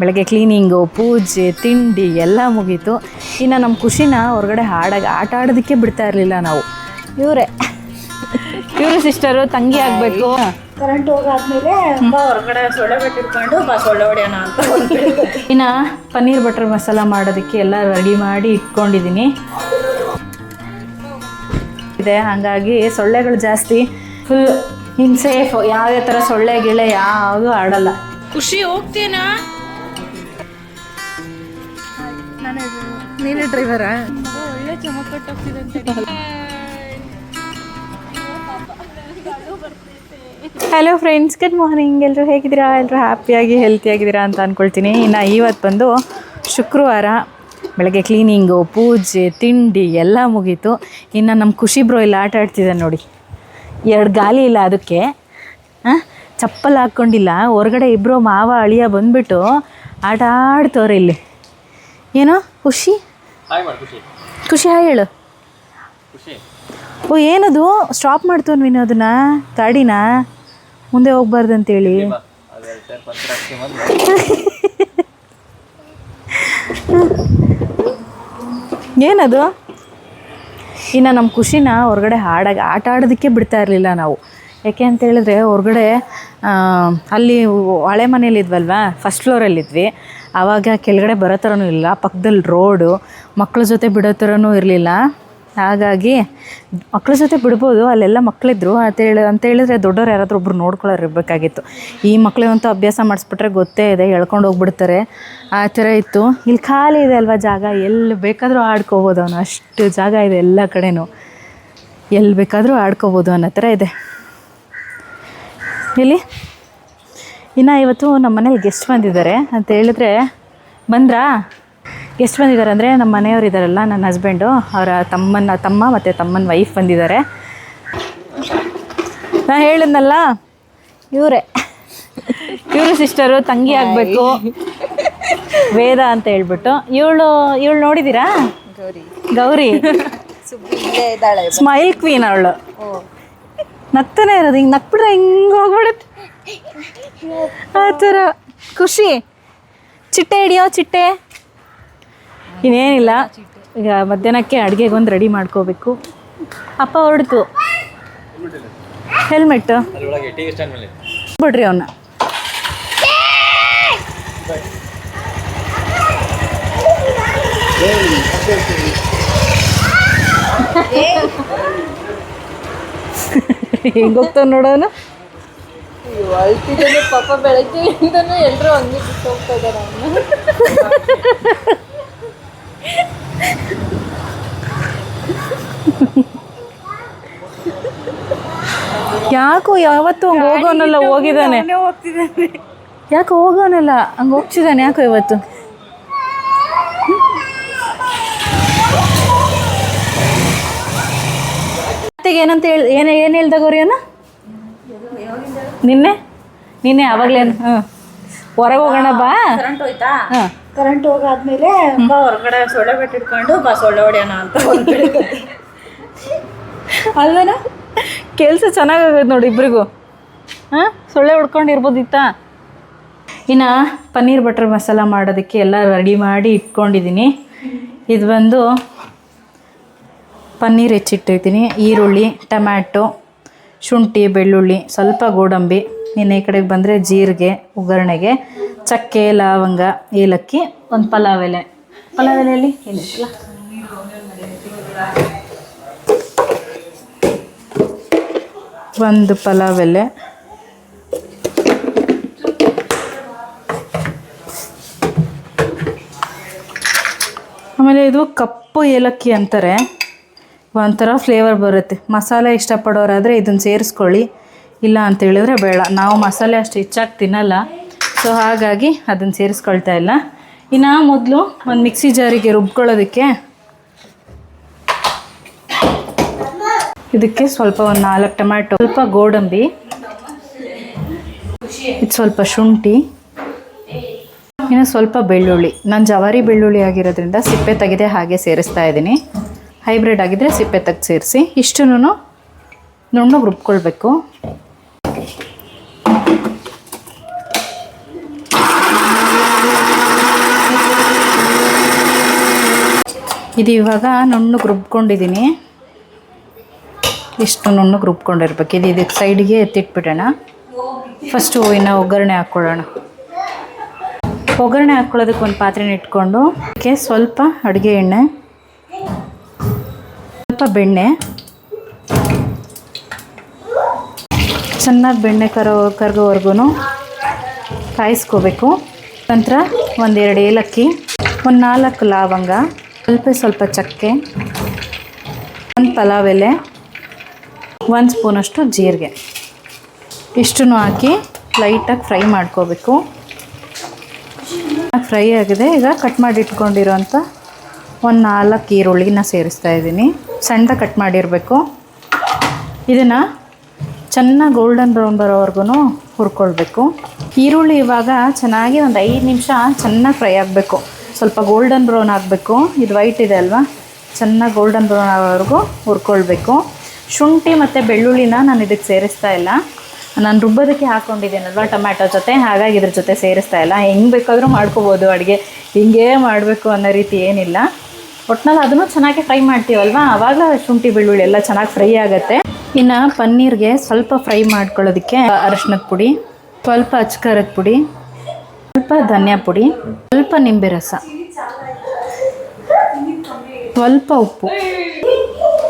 ಬೆಳಗ್ಗೆ ಕ್ಲೀನಿಂಗು ಪೂಜೆ ತಿಂಡಿ ಎಲ್ಲ ಮುಗೀತು. ಇನ್ನು ನಮ್ಮ ಖುಷಿನ ಹೊರಗಡೆ ಹಾಡಾಗ ಆಟ ಆಡೋದಕ್ಕೆ ಬಿಡ್ತಾ ಇರಲಿಲ್ಲ ನಾವು. ಇವರೇ. ಇವರು ಸಿಸ್ಟರು ತಂಗಿ ಆಗಬೇಕು. ಕರೆಂಟ್ ಹೋಗಾದ್ಮೇಲೆ ಬಾ ಹೊರಗಡೆ ಸೊಳ್ಳೆ ಬಿಟ್ಟಿಟ್ಕೊಂಡು ಬಾ ಸೊಳ್ಳೆ ಹೊಡೆಯೋಣ ಅಂತ. ಇನ್ನು ಪನ್ನೀರ್ ಬಟರ್ ಮಸಾಲ ಮಾಡೋದಕ್ಕೆ ಎಲ್ಲ ರೆಡಿ ಮಾಡಿ ಇಟ್ಕೊಂಡಿದ್ದೀನಿ ಇದೆ ಹಾಗಾಗಿ ಸೊಳ್ಳೆಗಳು ಜಾಸ್ತಿ. ಫುಲ್ ಇನ್ ಸೇಫ್ ಯಾವುದೇ ಥರ ಸೊಳ್ಳೆ ಗಿಳೆ ಯಾವುದು ಆಡಲ್ಲ. ಖುಷಿ ಹೋಗ್ತೀನಾ? ನೀನೇ ಡ್ರೈವರಾ ಒಳ್ಳೆ ಚಮಕ್ ಹಲೋ ಫ್ರೆಂಡ್ಸ್ ಗುಡ್ ಮಾರ್ನಿಂಗ್ ಎಲ್ಲರೂ ಹೇಗಿದ್ದೀರಾ? ಎಲ್ಲರೂ ಹ್ಯಾಪಿಯಾಗಿ ಹೆಲ್ತಿಯಾಗಿದ್ದೀರಾ ಅಂತ ಅಂದ್ಕೊಳ್ತೀನಿ ಇನ್ನು ಇವತ್ತು ಬಂದು ಶುಕ್ರವಾರ ಬೆಳಗ್ಗೆ ಕ್ಲೀನಿಂಗು ಪೂಜೆ ತಿಂಡಿ ಎಲ್ಲ ಮುಗೀತು. ಇನ್ನು ನಮ್ಮ ಖುಷಿ ಬ್ರೋ ಇಲ್ಲಿ ಆಟ ಆಡ್ತಿದ್ದೆ ನೋಡಿ. ಎರಡು ಗಾಲಿ ಇಲ್ಲ ಅದಕ್ಕೆ. ಹಾಂ ಚಪ್ಪಲ್ ಹಾಕ್ಕೊಂಡಿಲ್ಲ ಹೊರಗಡೆ ಇಬ್ಬರು ಮಾವ ಅಳಿಯ ಬಂದುಬಿಟ್ಟು ಆಟ ಆಡ್ತವ್ರೆ ಇಲ್ಲಿ. ಏನೋ? ಖುಷಿ? ಖುಷಿ. ಹಾಯ್ ಹೇಳು. ಓ ಏನದು? ಸ್ಟಾಪ್ ಮಾಡ್ತು ವಿನೋ ಅದನ್ನ. ಗಾಡಿನ? ಮುಂದೆ ಹೋಗ್ಬಾರ್ದು ಅಂತೇಳಿ. ಏನದು? ಇನ್ನು ನಮ್ಮ ಖುಷಿನ ಹೊರಗಡೆ ಹಾಡಾಗ ಆಟ ಆಡೋದಕ್ಕೆ ಬಿಡ್ತಾ ಇರಲಿಲ್ಲ ನಾವು. ಯಾಕೆ ಅಂತ ಹೇಳಿದ್ರೆ ಹೊರಗಡೆ ಅಲ್ಲಿ ಹಳೆ ಮನೇಲಿದ್ವಲ್ವಾ ಫಸ್ಟ್ ಫ್ಲೋರಲ್ಲಿದ್ವಿ ಆವಾಗ ಕೆಳಗಡೆ ಬರೋ ಥರನೂ ಇಲ್ಲ, ಪಕ್ಕದಲ್ಲಿ ರೋಡು ಮಕ್ಕಳ ಜೊತೆ ಬಿಡೋ ಥರನೂ ಇರಲಿಲ್ಲ. ಹಾಗಾಗಿ ಮಕ್ಕಳ ಜೊತೆ ಬಿಡ್ಬೋದು, ಅಲ್ಲೆಲ್ಲ ಮಕ್ಕಳಿದ್ರು ಅಂತೇಳಿ ಅಂತ ಹೇಳಿದ್ರೆ ದೊಡ್ಡವ್ರು ಯಾರಾದರೂ ಒಬ್ರು ನೋಡ್ಕೊಳ್ಳೋರು ಇರಬೇಕಾಗಿತ್ತು. ಈ ಮಕ್ಕಳಿಗಂತೂ ಅಭ್ಯಾಸ ಮಾಡಿಸ್ಬಿಟ್ರೆ ಗೊತ್ತೇ ಇದೆ, ಎಳ್ಕೊಂಡು ಹೋಗ್ಬಿಡ್ತಾರೆ. ಆ ಥರ ಇತ್ತು. ಇಲ್ಲಿ ಖಾಲಿ ಇದೆ ಅಲ್ವಾ ಜಾಗ? ಎಲ್ಲಿ ಬೇಕಾದರೂ ಆಡ್ಕೋಬೋದು ಅವನು. ಅಷ್ಟು ಜಾಗ ಇದೆ ಎಲ್ಲ ಕಡೆನೂ. ಎಲ್ಲಿ ಬೇಕಾದರೂ ಆಡ್ಕೋಬೋದು ಅನ್ನೋ ಥರ ಇದೆ. ಇಲ್ಲಿ ಇನ್ನು ಇವತ್ತು ನಮ್ಮ ಮನೇಲಿ ಗೆಸ್ಟ್ ಬಂದಿದ್ದಾರೆ ಅಂತ ಹೇಳಿದ್ರೆ ಬಂದ್ರಾ? ಗೆಸ್ಟ್ ಬಂದಿದ್ದಾರೆ ಅಂದರೆ ನಮ್ಮ ಮನೆಯವ್ರು ಇದ್ದಾರಲ್ಲ ನನ್ನ ಹಸ್ಬೆಂಡು ಅವರ ತಮ್ಮನ ತಮ್ಮ ಮತ್ತು ತಮ್ಮನ ವೈಫ್ ಬಂದಿದ್ದಾರೆ. ನಾ ಹೇಳಿದ್ನಲ್ಲ ಇವರೇ. ಇವರು ಸಿಸ್ಟರು ತಂಗಿ ಆಗಬೇಕು. ವೇದ ಅಂತ ಹೇಳ್ಬಿಟ್ಟು. ಇವಳು ಇವಳು ನೋಡಿದ್ದೀರಾ? ಗೌರಿ. ಸ್ಮೈಲ್ ಕ್ವೀನ್ ಅವಳು. ನಗ್ತಾನೆ ಇರೋದು ಹಿಂಗೆ ನಕ್ಬಿಟ್ರೆ ಹಿಂಗೆ ಹೋಗ್ಬಿಡುತ್ತೆ. ಆ ಥರ. ಖುಷಿ. ಚಿಟ್ಟೆ ಹಿಡಿಯೋ ಚಿಟ್ಟೆ? ಇನ್ನೇನಿಲ್ಲ. ಈಗ ಮಧ್ಯಾಹ್ನಕ್ಕೆ ಅಡುಗೆಗೆ ಒಂದು ರೆಡಿ ಮಾಡ್ಕೋಬೇಕು. ಅಪ್ಪ ಹೊರಡ್ತು. ಹೆಲ್ಮೆಟ್. ಬಿಡ್ರಿ ಅವನ್ನ ಹೆಂಗೆ ಹೋಗ್ತಾವ ನೋಡೋನು ಅಳ್ತಿದ್ದಾನೆ ಪಾಪ ಬೆಳಗ್ಗೆಯಿಂದನೂ ಎಲ್ಲರೂ ಹಂಗೆ ಇದ್ದಾರೆ ಯಾಕೋ ಯಾವತ್ತು ಹಂಗೆ ಹೋಗೋನಲ್ಲ ಹೋಗಿದ್ದಾನೆ. ಯಾಕೆ ಹೋಗೋನಲ್ಲ ಹಂಗೆ ಹೋಗ್ತಿದ್ದಾನೆ ಯಾಕೋ ಇವತ್ತು? ಏನಂತ ಹೇಳಿ ಏನು ಏನು ಹೇಳ್ದ ಗೌರಿಯನ್ನ? ನಿನ್ನೆ? ನಿನ್ನೆ ಅವಾಗಲೇ ಹಾಂ ಹೊರಗೆ ಹೋಗೋಣ ಬಾ. ಕರೆಂಟ್ ಹೋಯ್ತಾ? ಹಾಂ. ಕರೆಂಟ್ ಹೋಗಾದ್ಮೇಲೆ ಬಾ ಹೊರಗಡೆ ಸೊಳ್ಳೆ ಬಿಟ್ಟಿಟ್ಕೊಂಡು ಬಾ ಸೊಳ್ಳೆ ಹೊಡೆಯೋಣ ಅಂತ. ಅಲ್ವೇನ? ಕೆಲಸ ಚೆನ್ನಾಗಾಗೈತೆ ನೋಡಿ ಇಬ್ರಿಗೂ. ಹಾಂ? ಸೊಳ್ಳೆ ಹೊಡ್ಕೊಂಡಿರ್ಬೋದಿತ್ತಾ? ಇನ್ನು ಪನ್ನೀರ್ ಬಟರ್ ಮಸಾಲ ಮಾಡೋದಕ್ಕೆ ಎಲ್ಲ ರೆಡಿ ಮಾಡಿ ಇಟ್ಕೊಂಡಿದ್ದೀನಿ ಇದು ಬಂದು ಪನ್ನೀರ್ ಹೆಚ್ಚಿಟ್ಟಿರ್ತೀನಿ ಈರುಳ್ಳಿ ಟೊಮ್ಯಾಟೊ ಶುಂಠಿ, ಬೆಳ್ಳುಳ್ಳಿ, ಸ್ವಲ್ಪ ಗೋಡಂಬಿ, ಇನ್ನು ಈ ಕಡೆಗೆ ಬಂದರೆ ಜೀರಿಗೆ, ಒಗ್ಗರಣೆಗೆ, ಚಕ್ಕೆ, ಲವಂಗ, ಏಲಕ್ಕಿ, ಒಂದು ಪಲಾವ್ ಎಲೆ. ಪಲಾವ್ ಎಲೆಯಲ್ಲಿ ಒಂದು ಪಲಾವ್ ಎಲೆ. ಆಮೇಲೆ ಇದು ಕಪ್ಪು ಏಲಕ್ಕಿ ಅಂತಾರೆ. ಒಂಥರ ಫ್ಲೇವರ್ ಬರುತ್ತೆ. ಮಸಾಲೆ ಇಷ್ಟಪಡೋರಾದರೆ ಇದನ್ನು ಸೇರಿಸ್ಕೊಳ್ಳಿ. ಇಲ್ಲ ಅಂತ ಹೇಳಿದ್ರೆ ಬೇಡ. ನಾವು ಮಸಾಲೆ ಅಷ್ಟು ಹೆಚ್ಚಾಗಿ ತಿನ್ನಲ್ಲ. ಸೊ ಹಾಗಾಗಿ ಅದನ್ನು ಸೇರಿಸ್ಕೊಳ್ತಾ ಇಲ್ಲ. ಇನ್ನು ಮೊದಲು ಒಂದು ಮಿಕ್ಸಿ ಜಾರಿಗೆ ರುಬ್ಕೊಳ್ಳೋದಕ್ಕೆ ಇದಕ್ಕೆ ಸ್ವಲ್ಪ ಒಂದು ನಾಲ್ಕು ಟೊಮ್ಯಾಟೊ, ಸ್ವಲ್ಪ ಗೋಡಂಬಿ, ಇದು ಸ್ವಲ್ಪ ಶುಂಠಿ, ಇನ್ನು ಸ್ವಲ್ಪ ಬೆಳ್ಳುಳ್ಳಿ. ನಾನು ಜವಾರಿ ಬೆಳ್ಳುಳ್ಳಿ ಆಗಿರೋದ್ರಿಂದ ಸಿಪ್ಪೆ ತೆಗೆದೇ ಹಾಗೆ ಸೇರಿಸ್ತಾ ಇದ್ದೀನಿ. ಹೈಬ್ರಿಡ್ ಆಗಿದ್ದರೆ ಸಿಪ್ಪೆ ತೆಗೆದು ಸೇರಿಸಿ. ಇಷ್ಟನ್ನು ನುಣ್ಣಗೆ ರುಬ್ಕೊಳ್ಬೇಕು. ಇದು ಇವಾಗ ನುಣ್ಣಗೆ ರುಬ್ಕೊಂಡಿದ್ದೀನಿ. ಇಷ್ಟು ನುಣ್ಣಗೆ ರುಬ್ಕೊಂಡಿರ್ಬೇಕು. ಇದು ಇದಕ್ಕೆ ಸೈಡ್ಗೆ ಎತ್ತಿಟ್ಬಿಡೋಣ. ಫಸ್ಟ್ ಹೂವಿನ ಒಗ್ಗರಣೆ ಹಾಕ್ಕೊಳ್ಳೋಣ. ಒಗ್ಗರಣೆ ಹಾಕ್ಕೊಳ್ಳೋದಕ್ಕೆ ಒಂದು ಪಾತ್ರೆನ ಇಟ್ಕೊಂಡು, ಅದಕ್ಕೆ ಸ್ವಲ್ಪ ಅಡುಗೆ ಎಣ್ಣೆ. ಸ್ವಲ್ಪ ಬೆಣ್ಣೆ. ಚೆನ್ನಾಗಿ ಬೆಣ್ಣೆ ಕರೋ ಕರ್ಗೋವರೆಗೂ ಕಾಯಿಸ್ಕೋಬೇಕು. ನಂತರ ಒಂದೆರಡು ಏಲಕ್ಕಿ, ಒಂದು ನಾಲ್ಕು ಲವಂಗ, ಸ್ವಲ್ಪ ಸ್ವಲ್ಪ ಚಕ್ಕೆ, ಒಂದು ಪಲಾವ್ ಎಲೆ, ಒಂದು ಸ್ಪೂನಷ್ಟು ಜೀರಿಗೆ. ಇಷ್ಟನ್ನು ಹಾಕಿ ಲೈಟಾಗಿ ಫ್ರೈ ಮಾಡ್ಕೋಬೇಕು. ಫ್ರೈ ಆಗಿದೆ. ಈಗ ಕಟ್ ಮಾಡಿ ಇಟ್ಕೊಂಡಿರೋಂಥ ಒಂದು ನಾಲ್ಕು ಈರುಳ್ಳಿನ ಸೇರಿಸ್ತಾ ಇದ್ದೀನಿ. ಸಣ್ಣದಾಗಿ ಕಟ್ ಮಾಡಿರಬೇಕು. ಇದನ್ನು ಚೆನ್ನಾಗಿ ಗೋಲ್ಡನ್ ಬ್ರೌನ್ ಬರೋವರೆಗೂ ಹುರ್ಕೊಳ್ಬೇಕು. ಈರುಳ್ಳಿ ಇವಾಗ ಚೆನ್ನಾಗಿ ಒಂದು ಐದು ನಿಮಿಷ ಚೆನ್ನಾಗಿ ಫ್ರೈ ಆಗಬೇಕು. ಸ್ವಲ್ಪ ಗೋಲ್ಡನ್ ಬ್ರೌನ್ ಆಗಬೇಕು. ಇದು ವೈಟ್ ಇದೆ ಅಲ್ವಾ? ಚೆನ್ನಾಗಿ ಗೋಲ್ಡನ್ ಬ್ರೌನ್ ಆಗೋವರೆಗೂ ಹುರ್ಕೊಳ್ಬೇಕು. ಶುಂಠಿ ಮತ್ತು ಬೆಳ್ಳುಳ್ಳಿನ ನಾನು ಇದಕ್ಕೆ ಸೇರಿಸ್ತಾ ಇಲ್ಲ. ನಾನು ರುಬ್ಬೋದಕ್ಕೆ ಹಾಕ್ಕೊಂಡಿದ್ದೀನಲ್ವ ಟೊಮ್ಯಾಟೊ ಜೊತೆ? ಹಾಗಾಗಿ ಇದ್ರ ಜೊತೆ ಸೇರಿಸ್ತಾ ಇಲ್ಲ. ಹೆಂಗೆ ಬೇಕಾದರೂ ಮಾಡ್ಕೋಬೋದು ಅಡುಗೆ. ಹಿಂಗೇ ಮಾಡಬೇಕು ಅನ್ನೋ ರೀತಿ ಏನಿಲ್ಲ. ಒಟ್ನಲ್ಲಿ ಅದನ್ನು ಚೆನ್ನಾಗಿ ಫ್ರೈ ಮಾಡ್ತೀವಲ್ವ? ಆವಾಗ ಶುಂಠಿ, ಬೆಳ್ಳುಳ್ಳಿ ಎಲ್ಲ ಚೆನ್ನಾಗಿ ಫ್ರೈ ಆಗುತ್ತೆ. ಇನ್ನು ಪನ್ನೀರ್ಗೆ ಸ್ವಲ್ಪ ಫ್ರೈ ಮಾಡ್ಕೊಳ್ಳೋದಕ್ಕೆ ಅರಶಿನದ ಪುಡಿ, ಸ್ವಲ್ಪ ಅಚ್ಕಾರದ ಪುಡಿ, ಸ್ವಲ್ಪ ಧನಿಯಾ ಪುಡಿ, ಸ್ವಲ್ಪ ನಿಂಬೆ ರಸ, ಸ್ವಲ್ಪ ಉಪ್ಪು.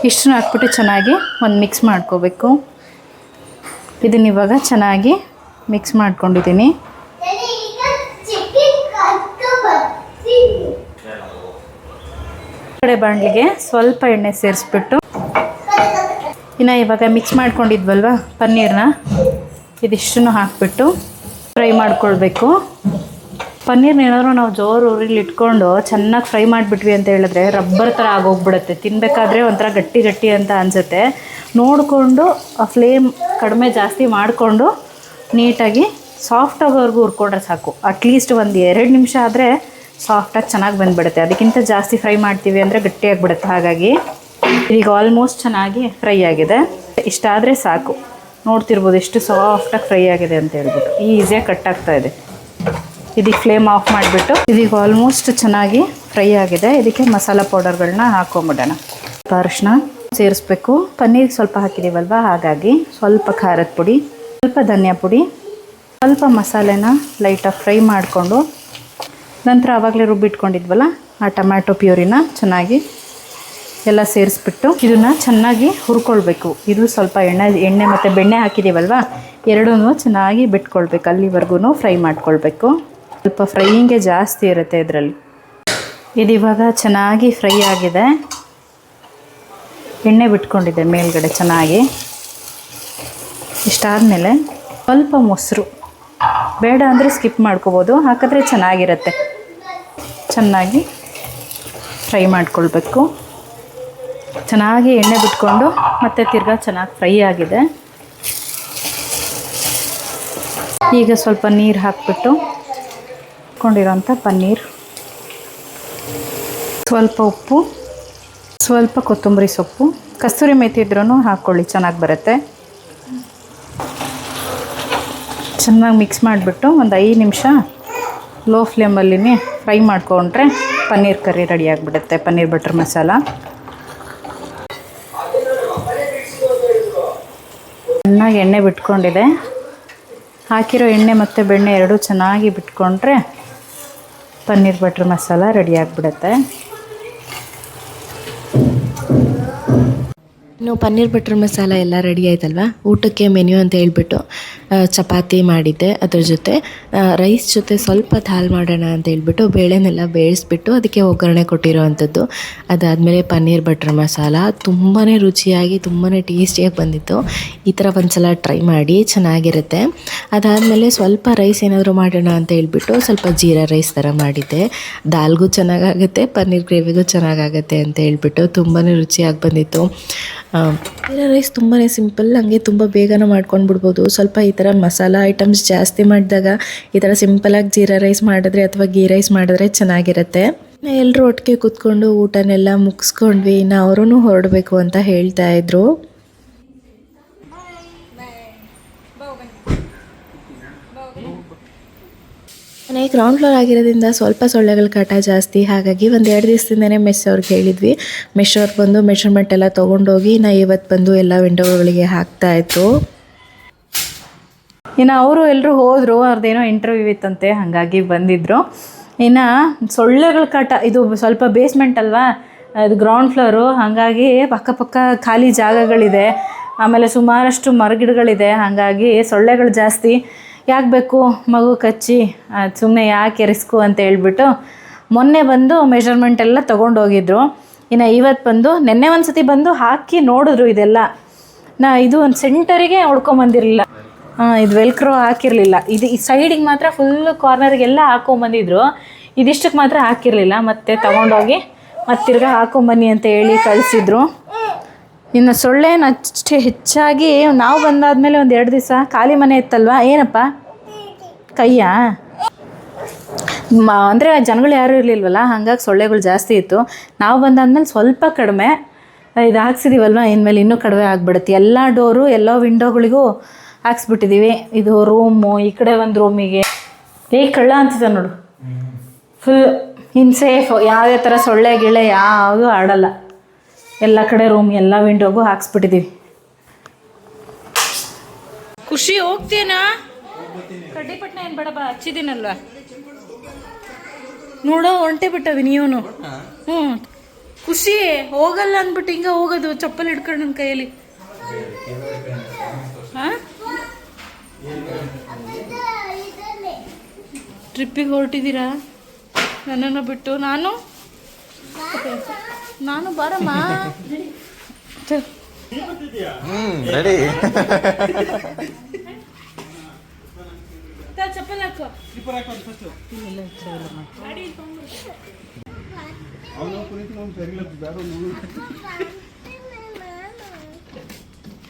ಇಷ್ಟನ್ನ ಹಾಕ್ಬಿಟ್ಟು ಚೆನ್ನಾಗಿ ಒಂದು ಮಿಕ್ಸ್ ಮಾಡ್ಕೋಬೇಕು. ಇದನ್ನಿವಾಗ ಚೆನ್ನಾಗಿ ಮಿಕ್ಸ್ ಮಾಡ್ಕೊಂಡಿದ್ದೀನಿ. ಕಡೆ ಬಾಣಲಿಗೆ ಸ್ವಲ್ಪ ಎಣ್ಣೆ ಸೇರಿಸ್ಬಿಟ್ಟು ಇನ್ನು ಇವಾಗ ಮಿಕ್ಸ್ ಮಾಡ್ಕೊಂಡಿದ್ವಲ್ವ? ಪನ್ನೀರ್ನ? ಇದಿಷ್ಟನ್ನು ಹಾಕ್ಬಿಟ್ಟು ಫ್ರೈ ಮಾಡ್ಕೊಳ್ಬೇಕು. ಪನ್ನೀರ್ನ ಏನಾದರೂ ನಾವು ಜೋರು ಉರಿಲಿ ಇಟ್ಕೊಂಡು ಚೆನ್ನಾಗಿ ಫ್ರೈ ಮಾಡಿಬಿಟ್ವಿ ಅಂತ ಹೇಳಿದ್ರೆ ರಬ್ಬರ್ ಥರ ಆಗೋಗ್ಬಿಡುತ್ತೆ. ತಿನ್ನಬೇಕಾದ್ರೆ ಒಂಥರ ಗಟ್ಟಿ ಗಟ್ಟಿ ಅಂತ ಅನಿಸುತ್ತೆ. ನೋಡಿಕೊಂಡು ಆ ಫ್ಲೇಮ್ ಕಡಿಮೆ ಜಾಸ್ತಿ ಮಾಡಿಕೊಂಡು ನೀಟಾಗಿ ಸಾಫ್ಟ್ ಆಗೋವರೆಗೂ ಹುರ್ಕೊಂಡ್ರೆ ಸಾಕು. ಅಟ್ಲೀಸ್ಟ್ ಒಂದು ಎರಡು ನಿಮಿಷ ಆದರೆ ಸಾಫ್ಟಾಗಿ ಚೆನ್ನಾಗಿ ಬಂದುಬಿಡುತ್ತೆ. ಅದಕ್ಕಿಂತ ಜಾಸ್ತಿ ಫ್ರೈ ಮಾಡ್ತೀವಿ ಅಂದರೆ ಗಟ್ಟಿಯಾಗಿಬಿಡುತ್ತೆ. ಹಾಗಾಗಿ ಈಗ ಆಲ್ಮೋಸ್ಟ್ ಚೆನ್ನಾಗಿ ಫ್ರೈ ಆಗಿದೆ. ಇಷ್ಟಾದರೆ ಸಾಕು. ನೋಡ್ತಿರ್ಬೋದು ಎಷ್ಟು ಸಾಫ್ಟಾಗಿ ಫ್ರೈ ಆಗಿದೆ ಅಂತ ಹೇಳ್ಬಿಟ್ಟು. ಈಸಿಯಾಗಿ ಕಟ್ ಆಗ್ತಾ ಇದೆ. ಇದಕ್ಕೆ ಫ್ಲೇಮ್ ಆಫ್ ಮಾಡಿಬಿಟ್ಟು ಇದೀಗ ಆಲ್ಮೋಸ್ಟ್ ಚೆನ್ನಾಗಿ ಫ್ರೈ ಆಗಿದೆ. ಇದಕ್ಕೆ ಮಸಾಲೆ ಪೌಡರ್ಗಳನ್ನ ಹಾಕೊಂಬಿಡೋಣ ಅರಿಶಿನ ಸೇರಿಸ್ಬೇಕು. ಪನ್ನೀರ್ ಸ್ವಲ್ಪ ಹಾಕಿದ್ದೀವಲ್ವ ಹಾಗಾಗಿ ಸ್ವಲ್ಪ ಖಾರದ ಪುಡಿ, ಸ್ವಲ್ಪ ಧನಿಯಾ ಪುಡಿ ಸ್ವಲ್ಪ ಮಸಾಲೆನ ಲೈಟಾಗಿ ಫ್ರೈ ಮಾಡಿಕೊಂಡು ನಂತರ ಆವಾಗಲೇ ರುಬ್ಬಿಟ್ಕೊಂಡಿದ್ವಲ್ಲ ಆ ಟೊಮ್ಯಾಟೊ ಪ್ಯೂರಿನ ಚೆನ್ನಾಗಿ ಎಲ್ಲ ಸೇರಿಸ್ಬಿಟ್ಟು ಇದನ್ನು ಚೆನ್ನಾಗಿ ಹುರ್ಕೊಳ್ಬೇಕು. ಇದು ಸ್ವಲ್ಪ ಎಣ್ಣೆ ಎಣ್ಣೆ ಮತ್ತು ಬೆಣ್ಣೆ ಹಾಕಿದ್ದೀವಲ್ವ ಎರಡೂ ಚೆನ್ನಾಗಿ ಬಿಟ್ಕೊಳ್ಬೇಕು. ಅಲ್ಲಿವರೆಗೂ ಫ್ರೈ ಮಾಡ್ಕೊಳ್ಬೇಕು. ಸ್ವಲ್ಪ ಫ್ರೈಯಿಂಗೆ ಜಾಸ್ತಿ ಇರುತ್ತೆ ಇದರಲ್ಲಿ. ಇದು ಇವಾಗ ಚೆನ್ನಾಗಿ ಫ್ರೈ ಆಗಿದೆ. ಎಣ್ಣೆ ಬಿಟ್ಕೊಂಡಿದೆ ಮೇಲ್ಗಡೆ ಚೆನ್ನಾಗಿ. ಇಷ್ಟಾದಮೇಲೆ ಸ್ವಲ್ಪ ಮೊಸರು. ಬೇಡ ಅಂದರೆ ಸ್ಕಿಪ್ ಮಾಡ್ಕೋಬೋದು. ಹಾಕಿದ್ರೆ ಚೆನ್ನಾಗಿರುತ್ತೆ. ಚೆನ್ನಾಗಿ ಫ್ರೈ ಮಾಡ್ಕೊಳ್ಬೇಕು. ಚೆನ್ನಾಗಿ ಎಣ್ಣೆ ಬಿಟ್ಕೊಂಡು ಮತ್ತೆ ತಿರ್ಗಾ ಚೆನ್ನಾಗಿ ಫ್ರೈ ಆಗಿದೆ. ಈಗ ಸ್ವಲ್ಪ ನೀರು ಹಾಕ್ಬಿಟ್ಟು ಇಟ್ಕೊಂಡಿರೋಂಥ ಪನ್ನೀರ್. ಸ್ವಲ್ಪ ಉಪ್ಪು, ಸ್ವಲ್ಪ ಕೊತ್ತಂಬರಿ ಸೊಪ್ಪು. ಕಸ್ತೂರಿ ಮೇಥಿ ಇದ್ರೂ ಹಾಕ್ಕೊಳ್ಳಿ, ಚೆನ್ನಾಗಿ ಬರುತ್ತೆ. ಚೆನ್ನಾಗಿ ಮಿಕ್ಸ್ ಮಾಡಿಬಿಟ್ಟು ಒಂದು ಐದು ನಿಮಿಷ ಲೋ ಫ್ಲೇಮಲ್ಲಿನೇ ಫ್ರೈ ಮಾಡಿಕೊಂಡ್ರೆ ಪನ್ನೀರ್ ಕರಿ ರೆಡಿ ಆಗಿಬಿಡುತ್ತೆ, ಪನ್ನೀರ್ ಬಟರ್ ಮಸಾಲ. ಚೆನ್ನಾಗಿ ಎಣ್ಣೆ ಬಿಟ್ಕೊಂಡಿದೆ. ಹಾಕಿರೋ ಎಣ್ಣೆ ಮತ್ತು ಬೆಣ್ಣೆ ಎರಡೂ ಚೆನ್ನಾಗಿ ಬಿಟ್ಕೊಂಡ್ರೆ ಪನ್ನೀರ್ ಬಟರ್ ಮಸಾಲ ರೆಡಿ ಆಗಿಬಿಡುತ್ತೆ. ಇನ್ನು ಪನ್ನೀರ್ ಬಟರ್ ಮಸಾಲ ಎಲ್ಲ ರೆಡಿ ಆಯ್ತಲ್ವಾ? ಊಟಕ್ಕೆ ಮೆನ್ಯೂ ಅಂತ ಹೇಳ್ಬಿಟ್ಟು. ಚಪಾತಿ ಮಾಡಿದ್ದೆ ಅದ್ರ ಜೊತೆ. ರೈಸ್ ಜೊತೆ ಸ್ವಲ್ಪ ದಾಲ್ ಮಾಡೋಣ ಅಂತ ಹೇಳ್ಬಿಟ್ಟು ಬೇಳೆನೆಲ್ಲ ಬೇಯಿಸ್ಬಿಟ್ಟು ಅದಕ್ಕೆ ಒಗ್ಗರಣೆ ಕೊಟ್ಟಿರೋ ಅಂಥದ್ದು ಅದಾದಮೇಲೆ ಪನ್ನೀರ್ ಬಟರ್ ಮಸಾಲ ತುಂಬಾ ರುಚಿಯಾಗಿ ತುಂಬಾ ಟೇಸ್ಟಿಯಾಗಿ ಬಂದಿತ್ತು. ಈ ಥರ ಒಂದ್ಸಲ ಟ್ರೈ ಮಾಡಿ ಚೆನ್ನಾಗಿರುತ್ತೆ. ಅದಾದಮೇಲೆ ಸ್ವಲ್ಪ ರೈಸ್ ಏನಾದರೂ ಮಾಡೋಣ ಅಂತ ಹೇಳ್ಬಿಟ್ಟು ಸ್ವಲ್ಪ ಜೀರಾ ರೈಸ್ ಥರ ಮಾಡಿದ್ದೆ. ದಾಲ್ಗೂ ಚೆನ್ನಾಗಾಗುತ್ತೆ, ಪನ್ನೀರ್ ಗ್ರೇವಿಗೂ ಚೆನ್ನಾಗಾಗುತ್ತೆ ಅಂತ ಹೇಳ್ಬಿಟ್ಟು ತುಂಬಾ ರುಚಿಯಾಗಿ ಬಂದಿತ್ತು. ಜೀರಾ ರೈಸ್ ತುಂಬಾ ಸಿಂಪಲ್, ಹಂಗೆ ತುಂಬ ಬೇಗನೆ ಮಾಡ್ಕೊಂಡು ಬಿಡ್ಬೋದು ಸ್ವಲ್ಪ ಈ ಥರ ಮಸಾಲ ಐಟಮ್ಸ್ ಜಾಸ್ತಿ ಮಾಡಿದಾಗ ಈ ಥರ ಸಿಂಪಲಾಗಿ ಜೀರಾ ರೈಸ್ ಮಾಡಿದ್ರೆ ಅಥವಾ ಗೀ ರೈಸ್ ಮಾಡಿದ್ರೆ ಚೆನ್ನಾಗಿರುತ್ತೆ. ಎಲ್ಲರೂ ಒಟ್ಟಿಗೆ ಕೂತ್ಕೊಂಡು ಊಟನೆಲ್ಲ ಮುಗಿಸ್ಕೊಂಡ್ವಿ, ಇನ್ನು ಅವರೂ ಹೊರಡಬೇಕು ಅಂತ ಹೇಳ್ತಾ ಇದ್ರು. ಮನೆ ಗ್ರೌಂಡ್ ಫ್ಲೋರ್ ಆಗಿರೋದ್ರಿಂದ ಸ್ವಲ್ಪ ಸೊಳ್ಳೆಗಳ ಕಾಟ ಜಾಸ್ತಿ, ಹಾಗಾಗಿ ಒಂದು ಎರಡು ದಿವಸದಿಂದನೇ ಮೆಸ್ ಅವ್ರಿಗೆ ಹೇಳಿದ್ವಿ. ಮೆಸ್ ಅವ್ರು ಬಂದು ಮೆಷರ್ಮೆಂಟ್ ಎಲ್ಲ ತೊಗೊಂಡೋಗಿ ನಾ ಇವತ್ತು ಬಂದು ಎಲ್ಲ ವಿಂಡೋಗಳಿಗೆ ಹಾಕ್ತಾ ಇತ್ತು ಇನ್ನು ಅವರು ಎಲ್ಲರೂ ಹೋದರು ಅವ್ರದ್ದೇನೋ ಇಂಟರ್ವ್ಯೂ ಇತ್ತಂತೆ, ಹಾಗಾಗಿ ಬಂದಿದ್ದರು ಇನ್ನು ಸೊಳ್ಳೆಗಳ ಕಾಟ, ಇದು ಸ್ವಲ್ಪ ಬೇಸ್ಮೆಂಟ್ ಅಲ್ವಾ, ಅದು ಗ್ರೌಂಡ್ ಫ್ಲೋರು ಹಾಗಾಗಿ ಪಕ್ಕಪಕ್ಕ ಖಾಲಿ ಜಾಗಗಳಿದೆ. ಆಮೇಲೆ ಸುಮಾರಷ್ಟು ಮರಗಿಡಗಳಿದೆ, ಹಾಗಾಗಿ ಸೊಳ್ಳೆಗಳು ಜಾಸ್ತಿ. ಯಾಕೆ ಬೇಕು ಮಗು ಕಚ್ಚಿ ಸುಮ್ಮನೆ ಯಾಕೆ ರಿಸ್ಕು ಅಂತ ಹೇಳ್ಬಿಟ್ಟು ಮೊನ್ನೆ ಬಂದು ಮೆಷರ್ಮೆಂಟ್ ಎಲ್ಲ ತೊಗೊಂಡೋಗಿದ್ರು. ಇನ್ನು ಇವತ್ತು ಬಂದು, ನಿನ್ನೆ ಒಂದು ಸತಿ ಬಂದು ಹಾಕಿ ನೋಡಿದ್ರು ಇದೆಲ್ಲ. ನಾ ಇದು ಒಂದು ಸೆಂಟರಿಗೆ ಹೊಡ್ಕೊಂಬಂದಿರಲಿಲ್ಲ. ಹಾಂ ಇದು ವೆಲ್ಕ್ರೋ ಹಾಕಿರಲಿಲ್ಲ. ಇದು ಈ ಸೈಡಿಗೆ ಮಾತ್ರ ಫುಲ್ಲು ಕಾರ್ನರ್ಗೆಲ್ಲ ಹಾಕೊಂಬಂದಿದ್ರು ಇದಿಷ್ಟಕ್ಕೆ ಮಾತ್ರ ಹಾಕಿರಲಿಲ್ಲ. ಮತ್ತೆ ತಗೊಂಡೋಗಿ ಮತ್ತೆ ತಿರ್ಗಾ ಹಾಕೊಂಬನ್ನಿ ಅಂತ ಹೇಳಿ ಕಳಿಸಿದ್ರು. ಇನ್ನು ಸೊಳ್ಳೆನ ಅಷ್ಟೇ ಹೆಚ್ಚಾಗಿ ನಾವು ಬಂದಾದ್ಮೇಲೆ ಒಂದು ಎರಡು ದಿವಸ ಖಾಲಿ ಮನೆ ಇತ್ತಲ್ವಾ? ಏನಪ್ಪ? ಕೈಯಾ? ಅಂದರೆ ಜನಗಳು ಯಾರೂ ಇರಲಿಲ್ವಲ್ಲ? ಹಾಗಾಗಿ ಸೊಳ್ಳೆಗಳು ಜಾಸ್ತಿ ಇತ್ತು. ನಾವು ಬಂದಾದ್ಮೇಲೆ ಸ್ವಲ್ಪ ಕಡಿಮೆ. ಇದು ಹಾಕ್ಸಿದೀವಲ್ವ? ಇನ್ಮೇಲೆ ಇನ್ನೂ ಕಡಿಮೆ ಆಗಿಬಿಡುತ್ತೆ. ಎಲ್ಲ ಡೋರು, ಎಲ್ಲ ವಿಂಡೋಗಳಿಗೂ ಹಾಕ್ಸ್ಬಿಟ್ಟಿದ್ದೀವಿ ಇದು ರೂಮು ಈ ಕಡೆ ಒಂದು ರೂಮಿಗೆ ಏ, ಕಳ್ಳ ಅಂತಿದ್ದ ನೋಡು. ಫುಲ್ ಇನ್ ಸೇಫ್ ಯಾವುದೇ ಥರ ಸೊಳ್ಳೆ ಗಿಳೆ ಯಾವುದು ಆಡಲ್ಲ. ಎಲ್ಲ ಕಡೆ ರೂಮ್ ಎಲ್ಲ ವಿಂಡೋಗೂ ಹಾಕ್ಸ್ಬಿಟ್ಟಿದ್ದೀವಿ ಖುಷಿ ಹೋಗ್ತೀನಾ ಕಡ್ಡಿಪಟ್ಟಣ ಏನು ಬೇಡ, ಬಾ ನೋಡೋ ಹೊಂಟೆ ಬಿಟ್ಟವಿ ನೀವನು. ಹ್ಞೂ ಖುಷಿ, ಹೋಗಲ್ಲ ಅಂದ್ಬಿಟ್ಟು ಹಿಂಗೆ ಹೋಗೋದು, ಚಪ್ಪಲಿ ಹಿಡ್ಕೊಂಡು ನನ್ನ ಕೈಯಲ್ಲಿ. ಟ್ರಿಪ್ಪಿಗೆ ಹೊರಟಿದ್ದೀರಾ? ನನ್ನನ್ನು ಬಿಟ್ಟು. ನಾನು? ನಾನು ಬಾರಮ್ಮ. ರೆಡಿ ಚಪ್ಪಲ್ ಹಾಕೋ.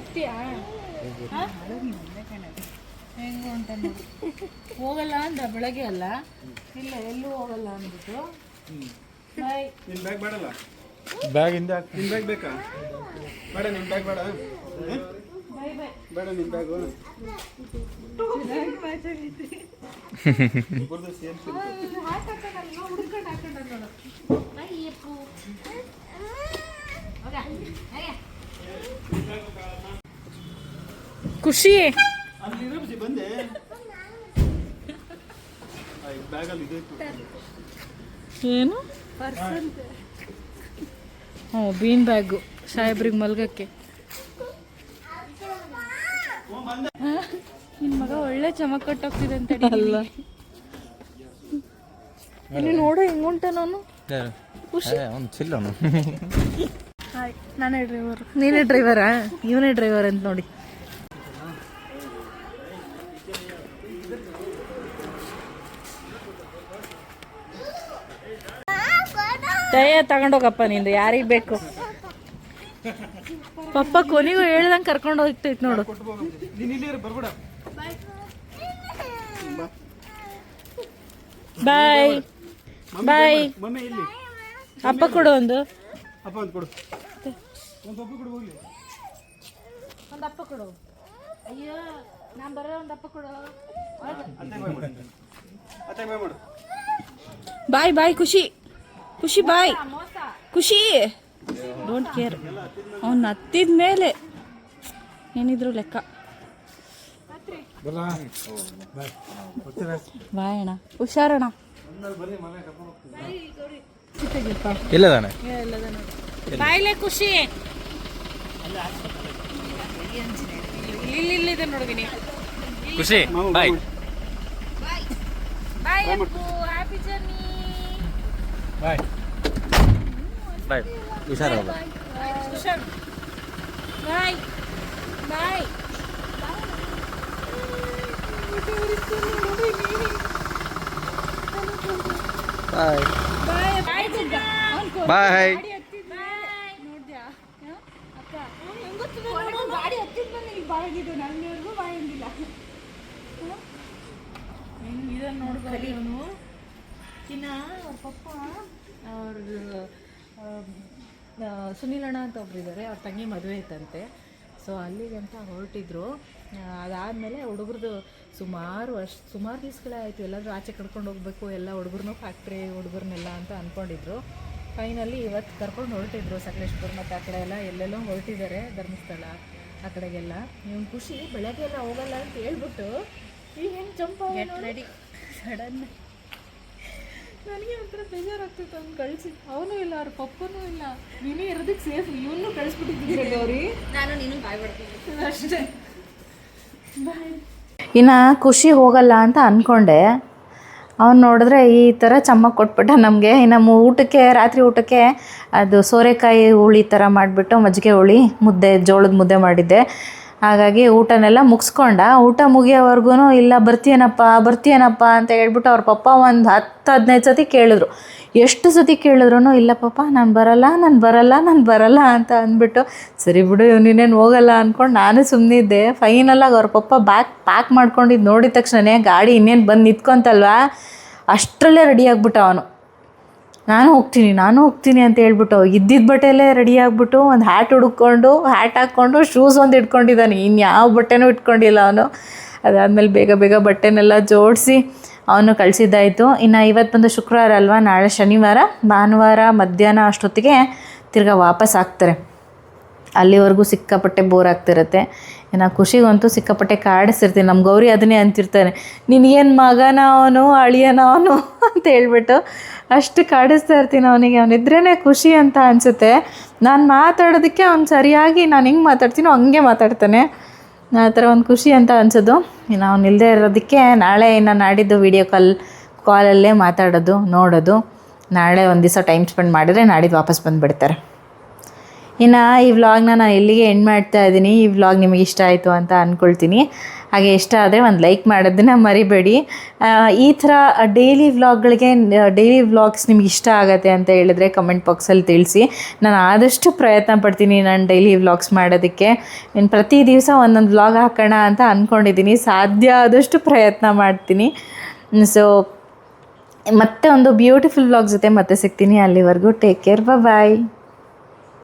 ಹೋಗ್ತೀಯಾ ಹಾ? ಹೆಂಗು ಅಂತ ಹೋಗಲ್ಲ ಅಂದ ಬೆಳಗ್ಗೆ ಅಲ್ಲ? ಇಲ್ಲ ಎಲ್ಲೂ ಹೋಗಲ್ಲ ಅಂದ್ಬಿಟ್ಟು. ಬಾಯ್ ನಿನ್ ಬ್ಯಾಗ್ ಬೇಡಲ್ಲ? ಬ್ಯಾಗ್ ಹಿಂದೆ ನಿನ್ ಬ್ಯಾಗ್ ಬೇಕಾ? ಬೇಡ ನಿನ್ ಬ್ಯಾಗ್ ಬೇಡ. ಬಾಯ್ ಬಾಯ್ ಬೇಡ ನಿನ್ ಬ್ಯಾಗು ಬ್ಯಾಗಲ್ಲಿ ಇದೆ ಏನು? ಹ್ಞೂ ಬೀನ್ ಬ್ಯಾಗು. ಸಾಹೇಬ್ರಿಗೆ ಮಲ್ಗಕ್ಕೆ. ನಿನ್ನ ಮಗ ಒಳ್ಳೆ ಚಮಕ್ ಕೊಟ್ಟೋಗ್ತಿದೆ ಅಂತ ಅಲ್ಲ. ಇಲ್ಲಿ ನೋಡು ಹೆಂಗುಂಟ ನಾನು. ಖುಷಿ. ನಾನೇ ಡ್ರೈವರ್ ನೀನೇ ಡ್ರೈವರಾ ಇವನೇ ಡ್ರೈವರ್ ಅಂತ ನೋಡಿ. ದಯ ತಗೊಂಡೋಗಪ್ಪ ನಿಂದು ಯಾರಿಗೆ ಬೇಕು? ಪಪ್ಪ ಕೊನೆಗೂ ಹೇಳ್ದಂಗೆ ಕರ್ಕೊಂಡು ಹೋಗ್ತೈತೆ ನೋಡು. ಬಾಯ್ ಬಾಯ್ ಅಪ್ಪ ಕೊಡು ಒಂದು. ಅಪ್ಪ ಕೊಡು. ಒಂದು ಪಪ್ಪ ಕೊಡು ಹೋಗ್ಲಿ. ಒಂದು ಅಪ್ಪ ಕೊಡು. ಅಯ್ಯೋ ನಾನು ಬರೋ ಒಂದು ಅಪ್ಪ ಕೊಡು. ಅತ್ತೆ ಬಾಯ್ ಅತ್ತೆ ಬಾಯ್ ಖುಷಿ. ಖುಷಿ ಬಾಯ್. ಖುಷಿ. ಡೋಂಟ್ ಕೇರ್ ಅವ್ನು ಹತ್ತಿದ ಮೇಲೆ ಏನಿದ್ರು ಲೆಕ್ಕ. ಬಾಯ್ ಅಣ್ಣ. ಹುಷಾರಣ್ಣ ಇಲ್ಲದಾನೆ ಬಾಯ್ಲೆ ಖುಷಿ. ಇಲ್ಲಿ ಇಲ್ಲಿದೆ ನೋಡ್ಬಿನಿ ಖುಷಿ ಬಾಯ್. ಬಾಯ್. ಹ್ಯಾಪಿ ಜರ್ನಿ ಬಾಯ್. ಬಾಯ್. ಹುಷಾರಲ್ಲ ಹುಷಾರ್. ಬಾಯ್ ಬಾಯ್. ಬಾಯ್. ಬಾಯ್ ಗಾಡಿ ಹತ್ತಿದ್ ಬಂದು ಈಗ ಬಾಯಾಗಿದ್ದು ನನ್ನಿವರೆಗೂ ಬಾಯಂಗಿಲ್ಲ ಇದನ್ನು ನೋಡ್ಬೋದು ಇವನು. ಇನ್ನ ಅವ್ರ ಪಪ್ಪ ಅವ್ರ ಸುನೀಲ್ ಅಣ್ಣ ಅಂತ ಒಬ್ರು ಇದ್ದಾರೆ ಅವ್ರ ತಂಗಿ ಮದುವೆ ಇತ್ತಂತೆ ಸೊ ಅಲ್ಲಿಗಂತ ಹೊರಟಿದ್ರು. ಅದಾದಮೇಲೆ ಹುಡುಗರದು ಸುಮಾರು ವರ್ಷ ಸುಮಾರು ದಿವ್ಸಗಳೇ ಆಯಿತು. ಎಲ್ಲಾದರೂ ಆಚೆ ಕರ್ಕೊಂಡು ಹೋಗ್ಬೇಕು ಎಲ್ಲ ಹುಡುಗರನ್ನೂ ಫ್ಯಾಕ್ಟ್ರಿ ಹುಡುಗರನ್ನೆಲ್ಲ ಅಂತ ಅಂದ್ಕೊಂಡಿದ್ರು ಫೈನಲಿ ಇವತ್ತು ಕರ್ಕೊಂಡು ಹೊರಟಿದ್ರು ಸಕಲೇಶ್ಪುರ ಮತ್ತು ಆ ಕಡೆ ಎಲ್ಲ ಎಲ್ಲೆಲ್ಲೋ ಹೊರಟಿದ್ದಾರೆ ಧರ್ಮಸ್ಥಳ. ಆ ಕಡೆಗೆಲ್ಲ. ಇವ್ನು ಖುಷಿ ಬೆಳಗ್ಗೆ ಎಲ್ಲ ಹೋಗಲ್ಲ ಅಂತ ಹೇಳ್ಬಿಟ್ಟು ಈಗ ಹೆಂಗೆ ಜಂಪ್ ರೆಡಿ ಸಡನ್ ನನಗೆ ಒಂಥರ ಬೇಜಾರಾಗ್ತಿತ್ತು ಅವ್ನು ಕಳಿಸಿ ಅವನು ಇಲ್ಲ ಅವ್ರ ಪಪ್ಪನೂ ಇಲ್ಲ. ನೀನೇ ಇರೋದಕ್ಕೆ ಸೇಫ್ ಇವನು ಕಳಿಸ್ಬಿಟ್ಟಿದ್ದೀನಿ ಗೌರಿ. ನಾನು ನೀನು ಬಾಯ್ ಬಿಡ್ತೀನಿ ಅಷ್ಟೇ. ಇನ್ನು ಖುಷಿ ಹೋಗಲ್ಲ ಅಂತ ಅಂದ್ಕೊಂಡೆ ಅವ್ನು ನೋಡಿದ್ರೆ ಈ ಥರ ಚಮ್ಮಕ್ ಕೊಟ್ಬಿಟ್ಟ ನಮಗೆ. ನಮ್ಮ ಊಟಕ್ಕೆ, ರಾತ್ರಿ ಊಟಕ್ಕೆ ಅದು ಸೋರೆಕಾಯಿ ಹುಳಿ ಥರ ಮಾಡಿಬಿಟ್ಟು ಮಜ್ಜಿಗೆ ಹುಳಿ, ಮುದ್ದೆ, ಜೋಳದ ಮುದ್ದೆ ಮಾಡಿದ್ದೆ. ಹಾಗಾಗಿ ಊಟನೆಲ್ಲ ಮುಗಿಸ್ಕೊಂಡ. ಊಟ ಮುಗಿಯೋವರೆಗೂ ಇಲ್ಲ, ಬರ್ತೀಯನಪ್ಪ ಬರ್ತೀಯನಪ್ಪ ಅಂತ ಹೇಳ್ಬಿಟ್ಟು ಅವ್ರ ಪಪ್ಪ ಒಂದು ಹತ್ತು ಹದಿನೈದು ಸತಿ ಕೇಳಿದ್ರು. ಎಷ್ಟು ಸತಿ ಕೇಳಿದ್ರು ಇಲ್ಲ ಪಪ್ಪ, ನಾನು ಬರಲ್ಲ ನಾನು ಬರಲ್ಲ ನಾನು ಬರಲ್ಲ ಅಂತ ಅಂದ್ಬಿಟ್ಟು, ಸರಿ ಬಿಡು ನೀನೇನು ಹೋಗಲ್ಲ ಅಂದ್ಕೊಂಡು ನಾನು ಸುಮ್ಮನಿದ್ದೆ ಫೈನಲಾಗಿ ಅವ್ರ ಪಪ್ಪ ಬ್ಯಾಕ್ ಪ್ಯಾಕ್ ಮಾಡ್ಕೊಂಡಿದ್ದು ನೋಡಿದ ತಕ್ಷಣನೇ ಗಾಡಿ ಇನ್ನೇನು ಬಂದು ನಿಂತ್ಕೊಂತಲ್ವಾ, ಅಷ್ಟರಲ್ಲೇ ರೆಡಿ ಆಗ್ಬಿಟ್ಟ ಅವನು. ನಾನು ಹೋಗ್ತೀನಿ ನಾನು ಹೋಗ್ತೀನಿ ಅಂತ ಹೇಳ್ಬಿಟ್ಟು ಇದ್ದಿದ್ದ ಬಟ್ಟೆಯಲ್ಲೇ ರೆಡಿ ಆಗಿಬಿಟ್ಟು ಒಂದು ಹ್ಯಾಟ್ ಹುಡ್ಕೊಂಡು ಹ್ಯಾಟ್ ಹಾಕ್ಕೊಂಡು ಶೂಸ್ ಒಂದು ಇಟ್ಕೊಂಡಿದ್ದಾನೆ. ಇನ್ಯಾವ ಯಾವ ಬಟ್ಟೆನೂ ಇಟ್ಕೊಂಡಿಲ್ಲ ಅವನು. ಅದಾದಮೇಲೆ ಬೇಗ ಬೇಗ ಬಟ್ಟೆನೆಲ್ಲ ಜೋಡಿಸಿ ಅವನು ಕಳಿಸಿದ್ದಾಯಿತು. ಇನ್ನು ಇವತ್ತು ಬಂದು ಶುಕ್ರವಾರ ಅಲ್ವಾ? ನಾಳೆ ಶನಿವಾರ, ಭಾನುವಾರ ಮಧ್ಯಾಹ್ನ ಅಷ್ಟೊತ್ತಿಗೆ ತಿರ್ಗಾ ವಾಪಸ್ ಆಗ್ತಾರೆ. ಅಲ್ಲಿವರೆಗೂ ಸಿಕ್ಕಾಪಟ್ಟೆ ಬೋರ್ ಆಗ್ತಿರುತ್ತೆ. ಇನ್ನು ಖುಷಿಗಂತೂ ಸಿಕ್ಕಾಪಟ್ಟೆ ಕಾಡಿಸಿರ್ತೀನಿ ನಮ್ಮ ಗೌರಿ ಅದನ್ನೇ ಅಂತಿರ್ತಾನೆ. ನಿನಗೇನು ಮಗನ ಅವನು, ಅಳಿಯನ ಅವನು? ಅಂತ ಹೇಳ್ಬಿಟ್ಟು ಅಷ್ಟು ಕಾಡಿಸ್ತಾ ಇರ್ತೀನಿ ಅವನಿಗೆ. ಅವನಿದ್ರೇ ಖುಷಿ ಅಂತ ಅನಿಸುತ್ತೆ. ನಾನು ಮಾತಾಡೋದಕ್ಕೆ ಅವ್ನು ಸರಿಯಾಗಿ ನಾನು ಹೆಂಗೆ ಮಾತಾಡ್ತೀನೋ ಹಂಗೆ ಮಾತಾಡ್ತಾನೆ. ಆ ಥರ ಒಂದು ಖುಷಿ ಅಂತ ಅನಿಸೋದು. ಇನ್ನು ಅವ್ನು ಇಲ್ಲದೆ ಇರೋದಕ್ಕೆ ನಾಳೆ ಇನ್ನು ನಾಡಿದ್ದು ವೀಡಿಯೋ ಕಾಲ್ ಕಾಲಲ್ಲೇ ಮಾತಾಡೋದು, ನೋಡೋದು. ನಾಳೆ ಒಂದು ದಿವಸ ಟೈಮ್ ಸ್ಪೆಂಡ್ ಮಾಡಿದರೆ ನಾಡಿದ್ದು ವಾಪಸ್ ಬಂದುಬಿಡ್ತಾರೆ. ಇನ್ನು ಈ ವ್ಲಾಗ್ನ ನಾನು ಎಲ್ಲಿಗೆ ಎಂಡ್ ಮಾಡ್ತಾ ಇದ್ದೀನಿ. ಈ ವ್ಲಾಗ್ ನಿಮಗೆ ಇಷ್ಟ ಆಯಿತು ಅಂತ ಅಂದ್ಕೊಳ್ತೀನಿ ಹಾಗೆ ಇಷ್ಟ ಆದರೆ ಒಂದು ಲೈಕ್ ಮಾಡೋದನ್ನು ಮರಿಬೇಡಿ. ಈ ಥರ ಡೈಲಿ ವ್ಲಾಗ್ಗಳಿಗೆ ಡೈಲಿ ವ್ಲಾಗ್ಸ್ ನಿಮ್ಗೆ ಇಷ್ಟ ಆಗುತ್ತೆ ಅಂತ ಹೇಳಿದ್ರೆ ಕಮೆಂಟ್ ಬಾಕ್ಸಲ್ಲಿ ತಿಳಿಸಿ. ನಾನು ಆದಷ್ಟು ಪ್ರಯತ್ನ ಪಡ್ತೀನಿ ನಾನು ಡೈಲಿ ವ್ಲಾಗ್ಸ್ ಮಾಡೋದಕ್ಕೆ. ಇನ್ನು ಪ್ರತಿ ದಿವಸ ಒಂದೊಂದು ವ್ಲಾಗ್ ಹಾಕೋಣ ಅಂತ ಅಂದ್ಕೊಂಡಿದ್ದೀನಿ ಸಾಧ್ಯ ಆದಷ್ಟು ಪ್ರಯತ್ನ ಮಾಡ್ತೀನಿ. ಸೊ ಮತ್ತೆ ಒಂದು ಬ್ಯೂಟಿಫುಲ್ ವ್ಲಾಗ್ ಜೊತೆ ಮತ್ತೆ ಸಿಗ್ತೀನಿ. ಅಲ್ಲಿವರೆಗೂ ಟೇಕ್ ಕೇರ್ ಬಾಯ್